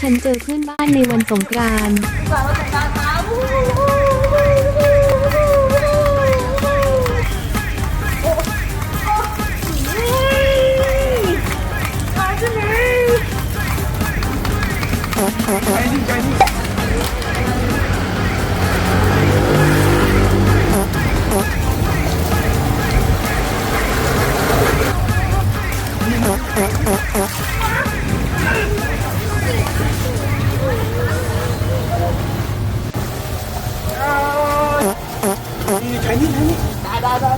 ฉันเจอเพื่อนบ้านในวันสงกรานต์ ใช้นี่ได้ได้ได้ได้ได้